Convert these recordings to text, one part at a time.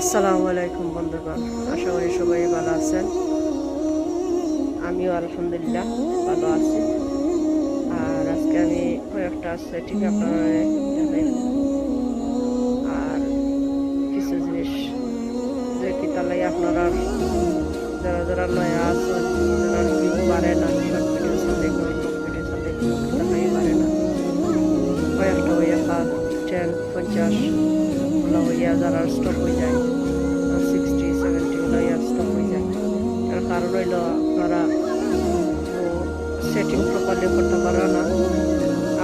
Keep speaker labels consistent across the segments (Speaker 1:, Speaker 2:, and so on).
Speaker 1: আসসালামু আলাইকুম বন্ধুগণ, আশা করি সবাই ভালো আছেন। আমিও আলহামদুলিল্লাহ ভালো আছি। আর আজকে আমি কয়েকটা সেটিং আপনারা দেখাই আর কিছু জিনিস কি তালাই আপনারা যারা যারা নয়া আছেন যারা পারে না পঞ্চাশ যারা স্টপ হয়ে যায়। সেভেন্টি আসতে হয়ে যায় তার কারণ হইল আপনারা সেটিং প্রপারলি করতে পারো না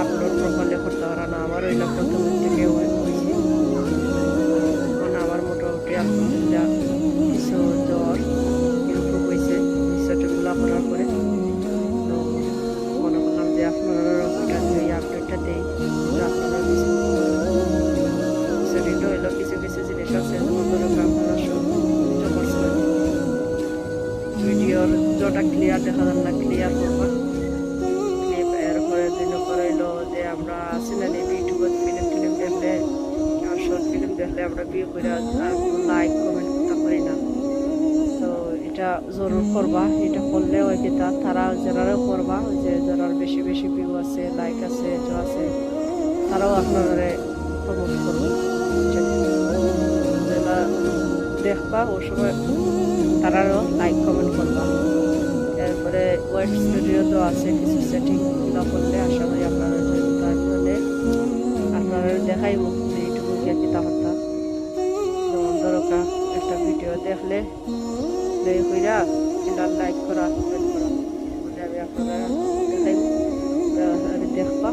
Speaker 1: আপলোড প্রপারলি করতে পারো না। আমার ওইটা প্রথম থেকে ক্লিয়ার দেখা যান না, ক্লিয়ার করবা। ক্লিপ এরপরে পরে হইল যে আমরা সিনেমা ইউটিউবে ফিল্ম ফিল্ম দেখলে, আর শর্ট ফিল্ম দেখলে আমরা বিয়ে করে লাইক কমেন্ট করতে পারি না। তো এটা জরুর করবা, এটা করলে ওই কি তারা যারাও করবা, যে যারা বেশি বেশি ভিউ আছে লাইক আছে যা আছে, তারাও আপনারা প্রমোট করব। দেখবা, ওই সময় তারারও লাইক কমেন্ট করবা। এরপরে ওয়েব স্টুডিও তো আছে, কিছু সেটিং না করলে আশা করি আপনারা তাহলে আপনারা দেখাইব, যে এইটুকু গিয়ে কিতা হতা যেমন দরকার একটা ভিডিও দেখলে প্লে কইরা এটা লাইক করা আমি দেখবা।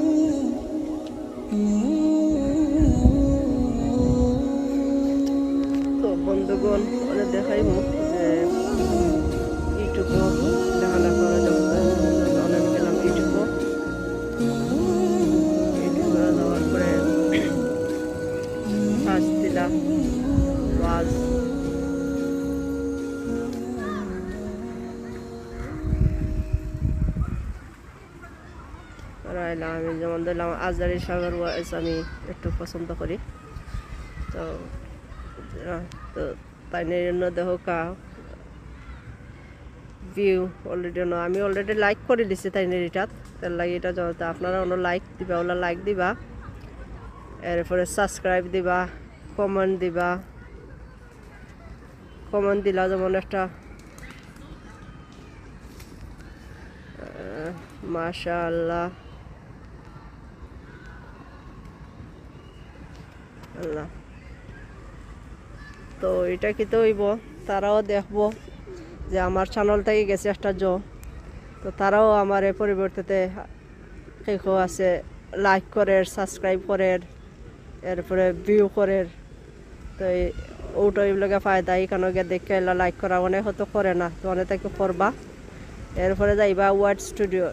Speaker 1: তো বন্ধুগণ মানে দেখাইব, যে আমি যেমন দিলাম আজারি সাগর ওয়াইজ আমি একটু পছন্দ করি। তো তো তাই জন্য কা ভিউ অলরেডি আমি অলরেডি লাইক করে দিছি তাই এটাত তার লাগে এটা আপনারা অন্য লাইক দিবা, ওলা লাইক দিবা। এরপরে সাবস্ক্রাইব দিবা কমেন্ট দিবা। কমেন্ট দিলা যেমন একটা মাশা আল্লাহ। তো এটা কি তো হইব তারাও দেখব যে আমার চ্যানেল থেকে গেছে একটা জো। তো তারাও আমার এ পরিবর্তে কেউ আছে লাইক করে সাবস্ক্রাইব করে, এরপরে ভিউ করে। তো এই ওটা এইগুলোকে ফায়দা এখানে গিয়ে দেখে এলা লাইক করা অনেক হয়তো করে না, তো অনেক তাকে করবা। এরপরে যাইবা ওয়ার্ড স্টুডিও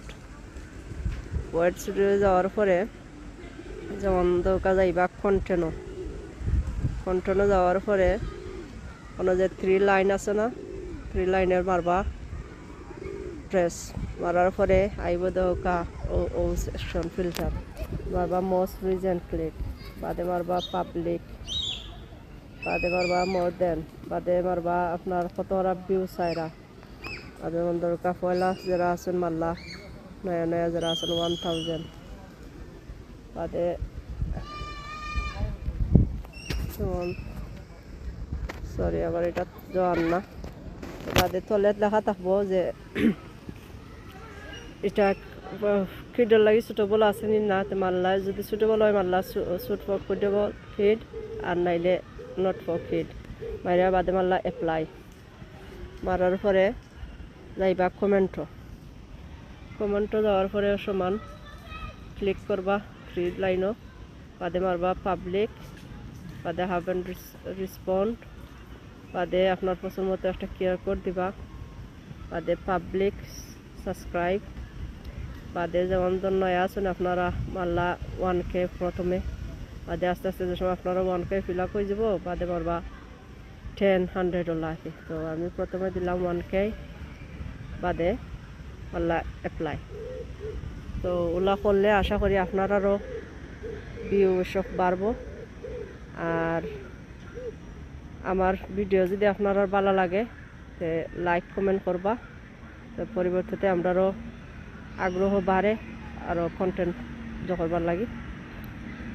Speaker 1: ওয়ার্ড স্টুডিও যাওয়ার পরে যেমন দৌকা যাইবা কন্টেনো কন্টেনো যাওয়ার পরে কোনো যে থ্রি লাইন আছে না? থ্রি লাইনের মারবা। প্রেস মারার পরে আইব দৌকা ও ও সেকশন ফিল্টার মারবা মোস্ট রিজেন্ট ক্লিক বাদে মারবা পাবলিক বাদে মারবা মোর দেন বাদে মারবা আপনার কত ভিউ চাইরা বাদে যেমন দরকার পয়লা যারা আছেন মাল্লা নয়া নয়া যারা আছেন ওয়ান থাউজেন্ড বাদে যেমন সরি আবার এটা যাওয়ার না তো বাদে তলে লেখা থাকব যে এটা ফিডের লাগি সুটেবল আছে নি না তো মাল্লা যদি সুটেবল হয়, মাল্লা সুট ফর ফুটেবল ফিড আর নাইলে নট ফর ফিড মাইরা বাদে মাল্লা এপ্লাই মারার পরে যাইবা কমেন্টও। কমেন্টও যাওয়ার পরে সমান ক্লিক করবা থ্রি লাইনও। বাদে মারবা পাবলিক বাদে হাফ অ্যান্ড রেসপন্ড, বাদে আপনার পছন্দ মতো একটা কিউআর কোড দিবা, বাদে পাবলিক সাবস্ক্রাইব বাদে যেমন ধর নয়া আছেন আপনারা মাল্লা ওয়ান কে প্রথমে, বাদে আস্তে আস্তে যে সময় আপনারা ওয়ান কে ফিল আপ হয়ে যাব, বাদে মারবা টেন হান্ড্রেডও লাগে। তো আমি প্রথমে দিলাম ওয়ান কে বাদে মাল্লা অ্যাপ্লাই তো ওলা করলে আশা করি আপনারারও ভিউ সব বাড়বো। আর আমার ভিডিও যদি আপনার ভালো লাগে, তে লাইক কমেন্ট করবা। তো পরিবর্তে আমরারও আগ্রহ বাড়ে, আরও কন্টেন্ট জকরবার লাগি,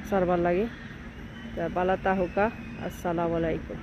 Speaker 1: সারবার লাগি। তা বালা তাহুকা আসসালামু আলাইকুম।